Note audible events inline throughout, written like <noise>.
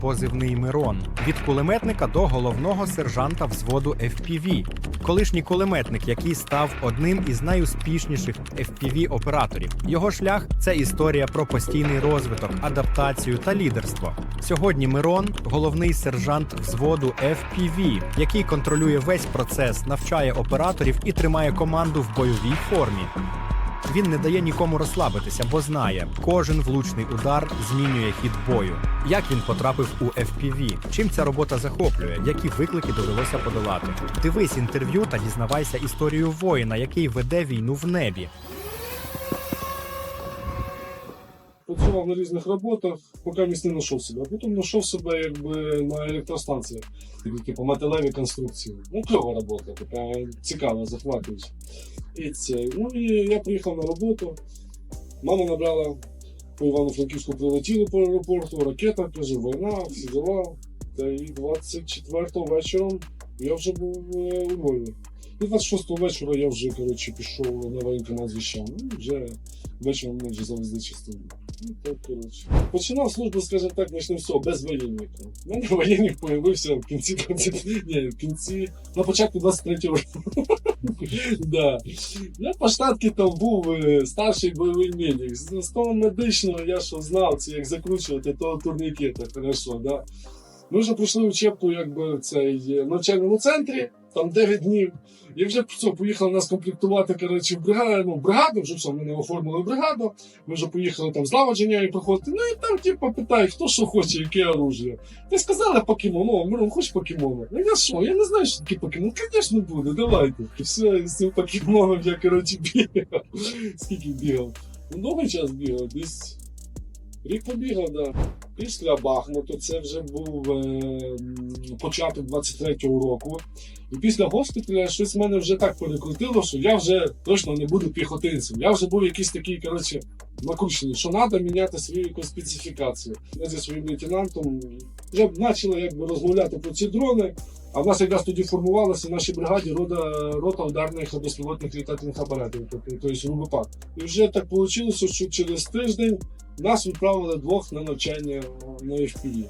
позивний Мирон. Від кулеметника до головного сержанта взводу FPV. Колишній кулеметник, який став одним із найуспішніших fpv операторів. Його шлях це історія про постійний розвиток, адаптацію та лідерство. Сьогодні Мирон головний сержант взводу FPV, який контролює весь процес, навчає операторів і тримає команду в бойовій формі. Він не дає нікому розслабитися, бо знає, кожен влучний удар змінює хід бою. Як він потрапив у FPV? Чим ця робота захоплює? Які виклики довелося подолати? Дивись інтерв'ю та дізнавайся історію воїна, який веде війну в небі. Працював на різних роботах, поки місць не знайшов себе. А потім знайшов себе якби на електростанціях, такі, типу металеві конструкції. Ну, кльова робота, така цікава, захватуюча. І це. Ну і я приїхав на роботу. Мама набрала по Івано-Франківську прилетіли по аеропорту, ракета, каже, війна, всі дела. Та і 24-го вечором я вже був е, у Львові. І 26-го вечора я вже коротше, пішов на воєнкомат з віщами. Ну, вже вечором ми вже завезли частину. Ну. Починав службу, скажімо так, почнемо все, без воєнника. У мене воєнник появився в кінці 20... Ні, в кінці, на початку 23-го року. <laughs> да. Я по штатки там був е, старший бойовий медик. З з того медичного я що знав, це як закручувати того турнікета, хорошо, да. Ми вже пройшли учебку якби в цей е, навчальному центрі, там 9 днів. І вже все, поїхали нас комплектувати коротше, в бригаду, ну, бригаду, вже все, ми не оформили бригаду. Ми вже поїхали там злагодження і проходити. Ну і там, типу, питають, хто що хоче, яке оружие. Ти сказали покемон, о, Мирон, хочеш покемона? Ну я що, я не знаю, що таке покемон. Звісно, буде, давайте. І все, з цим покемоном я, коротше, <laughs> бігав. Скільки бігав? Ну, довгий час бігав, десь рік побігав, да. Після Бахмуту це вже був е, початок 23-го року. І після госпіталя щось мене вже так перекрутило, що я вже точно не буду піхотинцем. Я вже був якийсь такий, коротше, накручений, що треба міняти свою якусь специфікацію. Я зі своїм лейтенантом вже почали якби розмовляти про ці дрони. А в нас якраз тоді формувалася в нашій бригаді рота, рота ударних безпілотних літательних апаратів, тобто тобто РУБПАК. І вже так вийшло, що через тиждень нас відправили двох на навчання на FPV.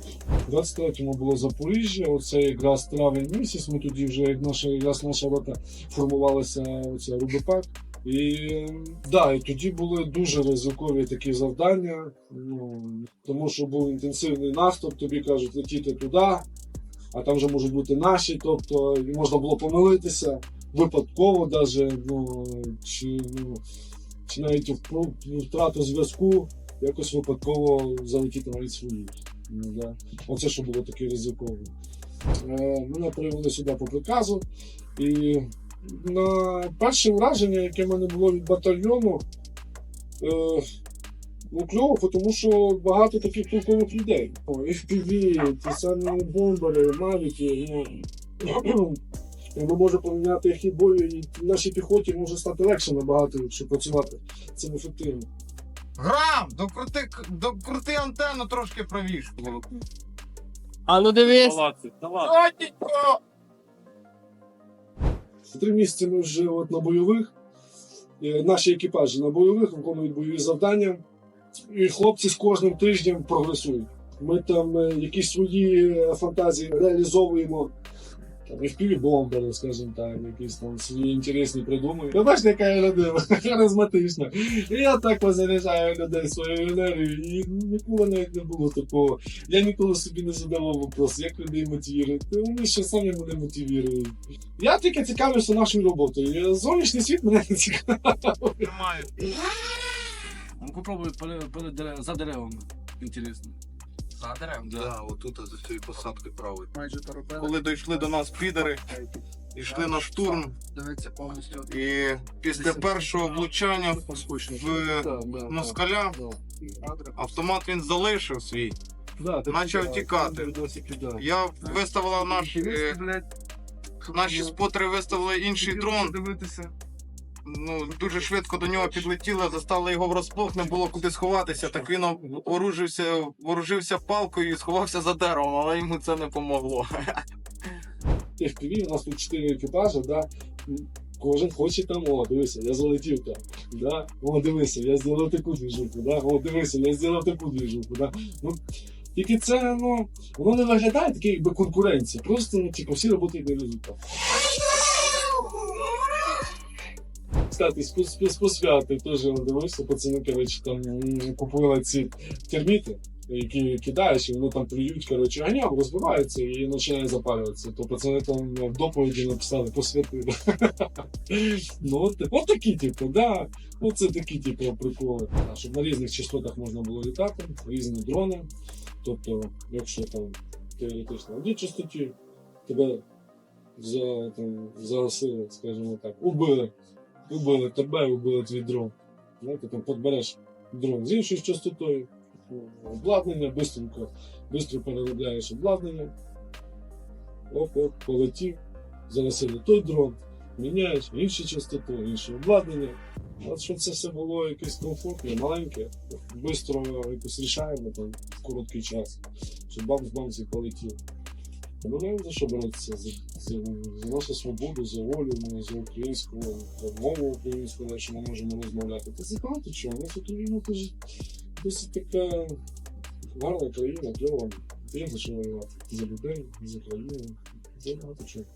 23-му було Запоріжжя, оце якраз травень місяць. Ми тоді вже як наша якраз наша рота формувалася оця РУБПАК. І да, і тоді були дуже ризикові такі завдання. Ну тому що був інтенсивний наступ, тобі кажуть, летіти туди, а там вже можуть бути наші, тобто можна було помилитися випадково, даже, ну, чи, ну, чи навіть втрату зв'язку якось випадково залетіти навіть свої. Ну, да. Оце що було таке ризикове. Е, мене привели сюди по приказу. І на перше враження, яке в мене було від батальйону, е, ну кльово, тому що багато таких толкових людей. FPV, ті самі бомбери, мавіки, ну, Воно може поміняти хід бою, і нашій піхоті може стати легше набагато, якщо працювати цим ефективно. Грам, докрути, докрути антенну трошки правіше. А ну дивись. Сотенько! Три місяці ми вже от на бойових. Е, Наші екіпажі на бойових виконують бойові завдання. І хлопці з кожним тижнем прогресують. Ми там е, якісь свої е, фантазії реалізовуємо. Там fpv бомбери, скажімо так, якісь там свої інтересні придумують. Ви бачите, яка я людина, харизматична. І я так позаряджаю людей своєю енергією, і ніколи навіть не було такого. Я ніколи собі не задавав вопрос, як людей мотивувати. Вони ще самі мене мотивують. Я тільки цікавлюся нашою роботою. Зовнішній світ мене не цікавить. Попробуй за деревами. Інтересно. За дерев. Да, отут за цією посадкою правою. Майже торопили. Коли дійшли до нас підери, йшли на штурм, Дивиться повністю. і після першого влучання в москаля автомат він залишив свій. Почав тікати. Я виставила наш, е, наші спотери виставили інший дрон. Дивитися. Ну дуже швидко до нього підлетіли, застали його врасплох, не було куди сховатися. Так він оружився, вооружився палкою і сховався за деревом, але йому це не помогло. FPV, у нас тут 4 екіпажі, да. Кожен хоче там, о, дивися, я залетів там. Да? О, дивися, я зробив таку двіжуху, да? О, дивися, я зробив таку двіжуху, да? Ну, Тільки це, ну, воно не виглядає таке, якби конкуренція. Просто, ну, типу, всі роботи йде результат. Кстати, з пос- з посвяти теж дивився, пацани, коротше, там купили ці терміти, які кидаєш, і вони там плюють, коротше, ганяв, розбиваються і починає запалюватися. То пацани там в доповіді написали посвяти. <laughs> Ну, от, от такі, типу, да. Ну, це такі, типу, приколи. Щоб на різних частотах можна було літати, різні дрони. Тобто, якщо там теоретично на одній частоті тебе за, там, загасили, скажімо так, убили. Убили тебе, убили твій дрон. Знаєте, там підбереш дрон з іншою частотою, обладнання, бистренько, бистро переробляєш обладнання. Оп-оп, полетів, загасили той дрон, міняєш іншу частоту, інше обладнання. От щоб це все було якесь комфортне, маленьке, швидко якось рішаємо там в короткий час, щоб бамс-бамс і полетів. За що боротися за, за, за нашу свободу, за волю, ну, за українську за мову українську, на що ми можемо розмовляти. Та це багато чого. У нас Україна теж досить така гарна країна, кльова. За що воювати. За людей, за країну, за багато чого.